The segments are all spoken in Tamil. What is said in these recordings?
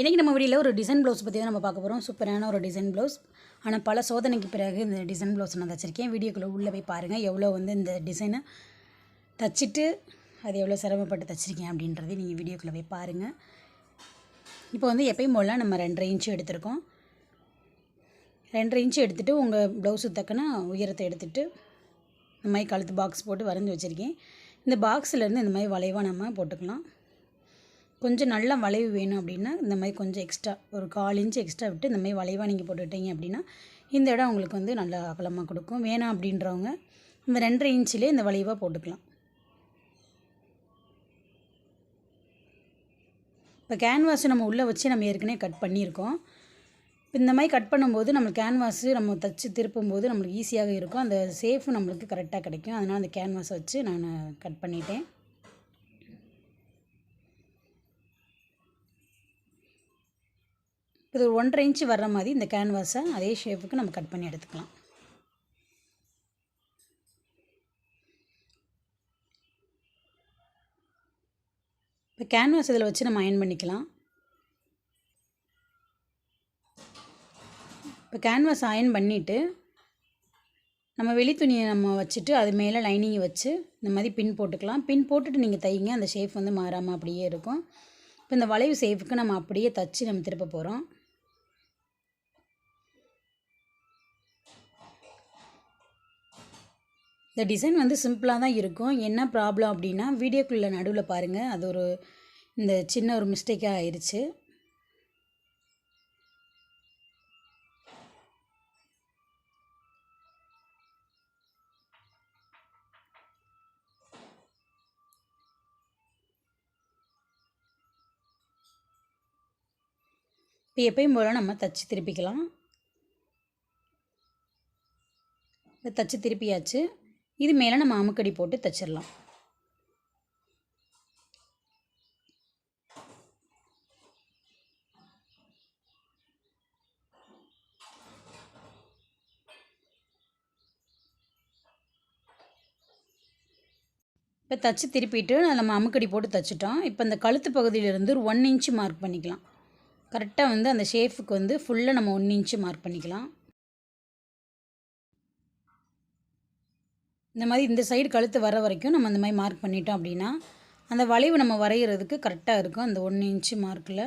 இன்றைக்கி நம்ம வீடியோவில் ஒரு டிசைன் ப்ளவுஸ் பற்றி தான் நம்ம பார்க்க போகிறோம் சூப்பரான ஒரு டிசைன் ப்ளவுஸ் ஆனால் பல சோதனைக்கு பிறகு இந்த டிசைன் ப்ளவுஸ் நான் தச்சிருக்கேன். வீடியோக்குள்ளே உள்ளே போய் பாருங்கள் எவ்வளோ வந்து இந்த டிசைனை தச்சுட்டு அது எவ்வளோ சிரமப்பட்டு தச்சிருக்கேன் அப்படின்றதே நீங்கள் வீடியோக்குள்ளே போய் பாருங்கள் இப்போ வந்து எப்பயும் போல் நம்ம ரெண்டரை இன்ச்சு எடுத்திருக்கோம். ரெண்டரை இன்ச்சு எடுத்துகிட்டு உங்கள் ப்ளவுஸு தக்கன உயரத்தை எடுத்துகிட்டு இந்த மாதிரி கழுத்து பாக்ஸ் போட்டு வரைஞ்சி வச்சுருக்கேன். இந்த பாக்ஸ்லேருந்து இந்த மாதிரி வளைவாக நம்ம போட்டுக்கலாம். கொஞ்சம் நல்லா வளைவு வேணும் அப்படின்னா இந்த மாதிரி கொஞ்சம் எக்ஸ்ட்ரா ஒரு கால் இன்ச்சு எக்ஸ்ட்ரா விட்டு இந்த மாதிரி வளைவாக நீங்கள் போட்டுக்கிட்டீங்க அப்படின்னா இந்த இடம் உங்களுக்கு வந்து நல்லா அகலமாக கொடுக்கும். வேணாம் அப்படின்றவங்க இந்த ரெண்டரை இன்ச்சிலே இந்த வளைவாக போட்டுக்கலாம். இப்போ கேன்வாஸ் நம்ம உள்ளே வச்சு நம்ம ஏற்கனவே கட் பண்ணியிருக்கோம். இப்போ இந்த மாதிரி கட் பண்ணும்போது நம்ம கேன்வாஸு நம்ம தச்சு திருப்பும்போது நம்மளுக்கு ஈஸியாக இருக்கும். அந்த சேஃபு நம்மளுக்கு கரெக்டாக கிடைக்கும். அதனால் அந்த கேன்வாஸை வச்சு நான் கட் பண்ணிட்டேன். இது ஒரு ஒன்றரை இன்ச்சு வர்ற மாதிரி இந்த கேன்வாஸை அதே ஷேப்புக்கு நம்ம கட் பண்ணி எடுத்துக்கலாம். இப்போ கேன்வாஸ் இதில் வச்சு நம்ம அயன் பண்ணிக்கலாம். இப்போ கேன்வாஸ் அயன் பண்ணிவிட்டு நம்ம வெளி துணியை நம்ம வச்சுட்டு அது மேலே லைனிங்கை வச்சு இந்த மாதிரி பின் போட்டுக்கலாம். பின் போட்டுட்டு நீங்கள் தைங்க அந்த ஷேப் வந்து மாறாமல் அப்படியே இருக்கும். இப்போ இந்த வளைவு ஷேப்புக்கு நம்ம அப்படியே தச்சு நம்ம திருப்ப போகிறோம் இந்த டிசைன் வந்து சிம்பிளாக தான் இருக்கும். என்ன ப்ராப்ளம் அப்படின்னா வீடியோக்குள்ளே நடுவில் பாருங்கள் அது ஒரு இந்த சின்ன ஒரு மிஸ்டேக்காக ஆயிடுச்சு இப்போ எப்பயும் போல் நம்ம தச்சு திருப்பிக்கலாம். இப்போ தச்சு திருப்பியாச்சு. இது மேலே நம்ம அமுக்கடி போட்டு தச்சிடலாம் இப்போ தச்சு திருப்பிட்டு நம்ம அமுக்கடி போட்டு தச்சுட்டோம். இப்போ இந்த கழுத்து பகுதியிலேருந்து ஒரு ஒன் இன்ச்சு மார்க் பண்ணிக்கலாம். கரெக்டாக வந்து அந்த ஷேஃபுக்கு வந்து ஃபுல்லாக நம்ம ஒன் இன்ச்சு மார்க் பண்ணிக்கலாம். இந்த மாதிரி இந்த சைடு கழுத்து வர வரைக்கும் நம்ம இந்த மாதிரி மார்க் பண்ணிட்டோம் அப்படின்னா அந்த வளைவு நம்ம வரைகிறதுக்கு கரெக்டாக இருக்கும். அந்த ஒன்று இன்ச்சு மார்க்கில்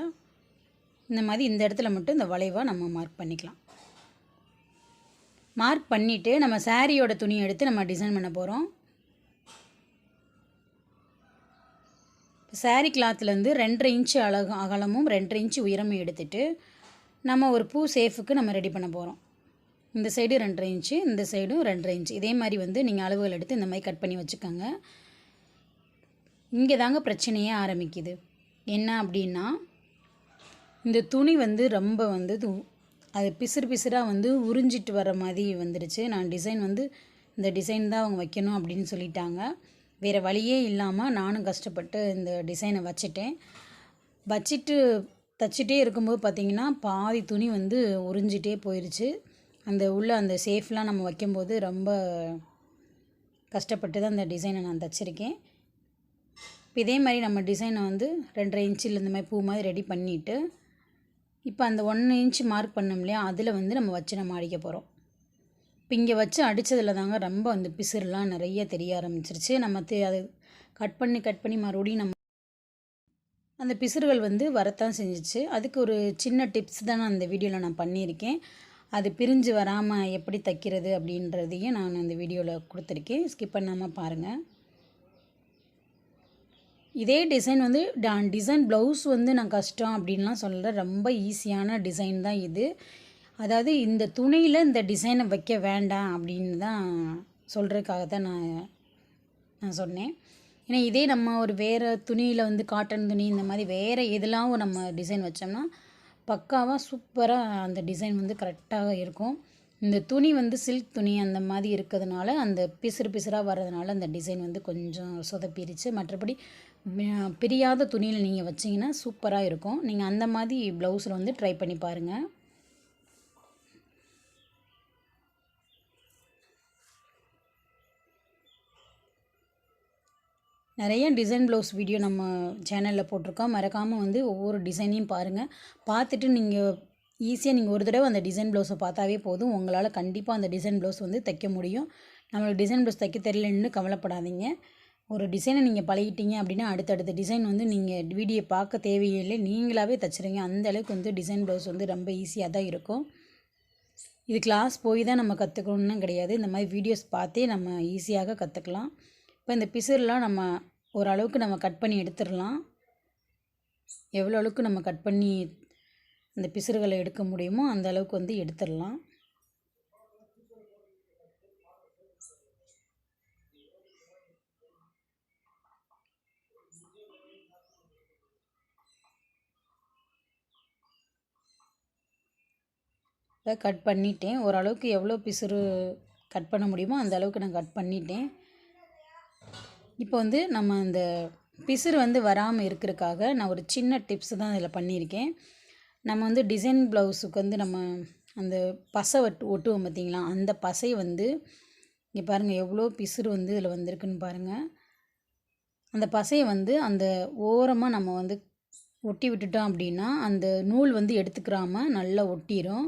இந்த மாதிரி இந்த இடத்துல மட்டும் இந்த வளைவாக நம்ம மார்க் பண்ணிக்கலாம். மார்க் பண்ணிவிட்டு நம்ம சாரியோட துணி எடுத்து நம்ம டிசைன் பண்ண போகிறோம் சாரீ கிளாத்லேருந்து ரெண்டரை இன்ச்சு அழகு அகலமும் ரெண்டரை இன்ச்சு உயரமும் எடுத்துகிட்டு நம்ம ஒரு பூ சேஃபுக்கு நம்ம ரெடி பண்ண போகிறோம் இந்த சைடு ரெண்டரை இன்ச்சு இந்த சைடும் ரெண்டரை இன்ச்சு இதே மாதிரி வந்து நீங்கள் அளவுகள் எடுத்து இந்த மாதிரி கட் பண்ணி வச்சுக்கோங்க. இங்கே தாங்க பிரச்சனையே ஆரம்பிக்குது. என்ன அப்படின்னா இந்த துணி வந்து ரொம்ப வந்து அது பிசுறு பிசுறாக வந்து உறிஞ்சிட்டு வர மாதிரி வந்துடுச்சு நான் டிசைன் வந்து இந்த டிசைன் தான் அவங்க வைக்கணும் அப்படின்னு சொல்லிட்டாங்க. வேறு வழியே இல்லாமல் நானும் கஷ்டப்பட்டு இந்த டிசைனை வச்சுட்டேன். வச்சுட்டு தச்சிட்டே இருக்கும்போது பார்த்திங்கன்னா பாதி துணி வந்து உறிஞ்சிட்டே போயிடுச்சு அந்த உள்ளே அந்த சேஃப்லாம் நம்ம வைக்கும்போது ரொம்ப கஷ்டப்பட்டு தான் அந்த டிசைனை நான் தைச்சிருக்கேன். இப்போ இதே மாதிரி நம்ம டிசைனை வந்து ரெண்டரை இன்ச்சில் இந்த மாதிரி பூ மாதிரி ரெடி பண்ணிவிட்டு இப்போ அந்த ஒன்று இன்ச்சு மார்க் பண்ணோம் இல்லையா அதில் வந்து நம்ம வச்சு நம்ம அடிக்க போகிறோம். இப்போ இங்கே வச்சு அடித்ததில் தாங்க ரொம்ப அந்த பிசுறுலாம் நிறைய தெரிய ஆரம்பிச்சிருச்சு. நம்ம அது கட் பண்ணி கட் பண்ணி மறுபடியும் நம்ம அந்த பிசுறுகள் வந்து வரத்தான் செஞ்சிச்சு. அதுக்கு ஒரு சின்ன டிப்ஸ் தான் நான் அந்த வீடியோவில் நான் பண்ணியிருக்கேன். அது பிரிஞ்சு வராமல் எப்படி தைக்கிறது அப்படின்றதையும் நான் அந்த வீடியோவில் கொடுத்துருக்கேன். ஸ்கிப் பண்ணாமல் பாருங்கள் இதே டிசைன் வந்து டான் டிசைன் ப்ளவுஸ் வந்து நான் கஷ்டம் அப்படின்லாம் சொல்லலை. ரொம்ப ஈஸியான டிசைன் தான் இது. அதாவது இந்த துணியில் இந்த டிசைனை வைக்க வேண்டாம் அப்படின்னு தான் சொல்கிறதுக்காக தான் நான் நான் சொன்னேன். ஏன்னா இதே நம்ம ஒரு வேறு துணியில் வந்து காட்டன் துணி இந்த மாதிரி வேறு எதுலாம் நம்ம டிசைன் வச்சோம்னா பக்காவாக சூப்பராக அந்த டிசைன் வந்து கரெக்டாக இருக்கும். இந்த துணி வந்து சில்க் துணி அந்த மாதிரி இருக்கிறதுனால அந்த பிசுறு பிசுறாக வர்றதுனால அந்த டிசைன் வந்து கொஞ்சம் சொதப்பிடுச்சு மற்றபடி பிரியாத துணியில் நீங்கள் வச்சிங்கன்னா சூப்பராக இருக்கும். நீங்கள் அந்த மாதிரி ப்ளவுஸில் வந்து ட்ரை பண்ணி பாருங்கள் நிறைய டிசைன் ப்ளவுஸ் வீடியோ நம்ம சேனலில் போட்டிருக்கோம். மறக்காமல் வந்து ஒவ்வொரு டிசைனையும் பாருங்கள் பார்த்துட்டு நீங்கள் ஈஸியாக நீங்கள் ஒரு தடவை அந்த டிசைன் ப்ளவுஸை பார்த்தாவே போதும். உங்களால் கண்டிப்பாக அந்த டிசைன் ப்ளவுஸ் வந்து தைக்க முடியும். நம்மளுக்கு டிசைன் ப்ளவுஸ் தைக்க தெரியலன்னு கவலைப்படாதீங்க. ஒரு டிசைனை நீங்கள் பழகிட்டீங்க அப்படின்னா அடுத்தடுத்த டிசைன் வந்து நீங்கள் வீடியோ பார்க்க தேவையில்லை நீங்களாகவே தைச்சிருங்க. அந்த அளவுக்கு வந்து டிசைன் ப்ளவுஸ் வந்து ரொம்ப ஈஸியாக தான் இருக்கும். இது கிளாஸ் போய் தான் நம்ம கற்றுக்கணுன்னு கிடையாது. இந்த மாதிரி வீடியோஸ் பார்த்தே நம்ம ஈஸியாக கற்றுக்கலாம் இப்போ இந்த பிசுறுலாம் நம்ம ஓரளவுக்கு நம்ம கட் பண்ணி எடுத்துடலாம். எவ்வளோ அளவுக்கு நம்ம கட் பண்ணி அந்த பிசுறுகளை எடுக்க முடியுமோ அந்த அளவுக்கு வந்து எடுத்துடலாம். கட் பண்ணிட்டேன். ஓரளவுக்கு எவ்வளோ பிசுறு கட் பண்ண முடியுமோ அந்த அளவுக்கு நான் கட் பண்ணிட்டேன். இப்போ வந்து நம்ம அந்த பிசுறு வந்து வராமல் இருக்கிறதுக்காக நான் ஒரு சின்ன டிப்ஸ் தான் இதில் பண்ணியிருக்கேன். நம்ம வந்து டிசைன் ப்ளவுஸுக்கு வந்து நம்ம அந்த பசை ஒட்டு ஒட்டுவோம் பார்த்திங்களா? அந்த பசை வந்து இங்கே பாருங்கள் எவ்வளோ பிசுறு வந்து இதில் வந்திருக்குன்னு பாருங்கள் அந்த பசையை வந்து அந்த ஓரமாக நம்ம வந்து ஒட்டி விட்டுட்டோம் அப்படின்னா அந்த நூல் வந்து எடுத்துக்கிறாமல் நல்லா ஒட்டிடும்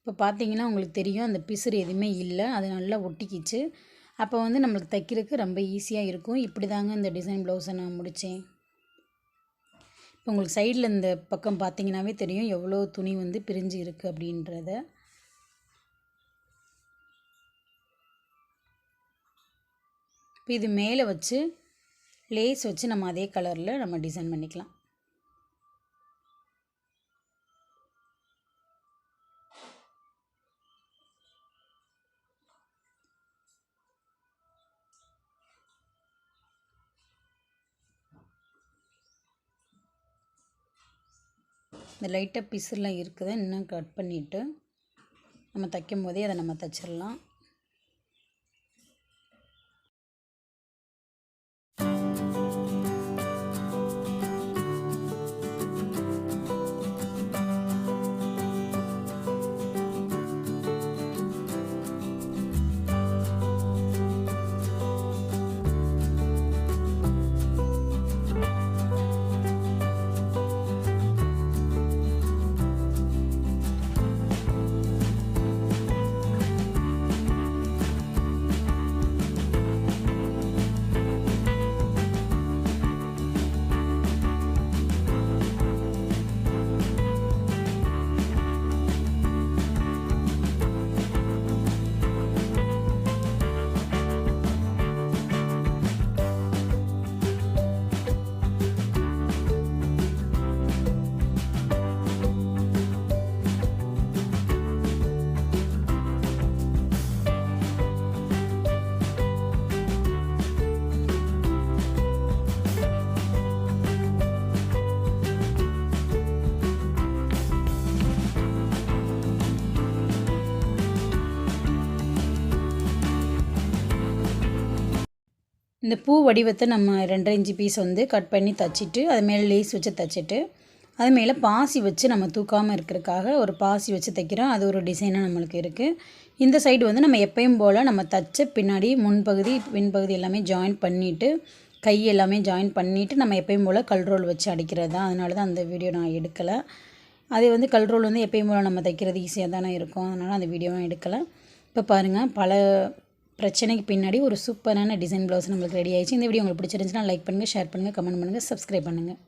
இப்போ பார்த்தீங்கன்னா உங்களுக்கு தெரியும் அந்த பிசுறு எதுவுமே இல்லை அது நல்லா ஒட்டிக்கிச்சு. அப்போ வந்து நம்மளுக்கு தைக்கிறதுக்கு ரொம்ப ஈஸியாக இருக்கும். இப்படி தாங்க இந்த டிசைன் ப்ளவுஸை நான் முடித்தேன் இப்போ உங்களுக்கு சைடில் இந்த பக்கம் பார்த்தீங்கன்னாவே தெரியும் எவ்வளோ துணி வந்து பிரிஞ்சு இருக்குது அப்படின்றத. இப்போ இது மேலே வச்சு லேஸ் வச்சு நம்ம அதே கலரில் நம்ம டிசைன் பண்ணிக்கலாம். இந்த லைட்டாக பிசுலாம் இருக்குது? இன்னும் கட் பண்ணிவிட்டு நம்ம தைக்கும் போதே அதை நம்ம தைச்சிடலாம். இந்த பூ வடிவத்தை நம்ம ரெண்டரை இன்ச்சு பீஸ் வந்து கட் பண்ணி தச்சுட்டு அது மேலே லேஸ் வச்சு தச்சுட்டு அது மேலே பாசி வச்சு நம்ம தூக்காமல் இருக்கிறதுக்காக ஒரு பாசி வச்சு தைக்கிறோம். அது ஒரு டிசைனாக நம்மளுக்கு இருக்குது இந்த சைடு வந்து நம்ம எப்பயும் போல் நம்ம தச்ச பின்னாடி முன்பகுதி பின்பகுதி எல்லாமே ஜாயின் பண்ணிவிட்டு கை எல்லாமே ஜாயின் பண்ணிவிட்டு நம்ம எப்பயும் போல் கல் ரோல் வச்சு அடிக்கிறது தான். அதனால தான் அந்த வீடியோ நான் எடுக்கலை. அதே வந்து கல் ரோல் வந்து எப்பயும் போல் நம்ம தைக்கிறது ஈஸியாக தானே இருக்கும். அதனால் அந்த வீடியோவும் எடுக்கலை. இப்போ பாருங்கள் பல பிரச்சனைக்கு பின்னாடி ஒரு சூப்பரான டிசைன் ப்ளவுஸ் நம்மளுக்கு ரெடி ஆயிடுச்சு. இந்த வீடியோ உங்களுக்கு பிடிச்சிருந்துச்சுன்னா லைக் பண்ணுங்கள் ஷேர் பண்ணுங்கள் கமெண்ட் பண்ணுங்கள் சப்ஸ்கிரைப் பண்ணுங்கள்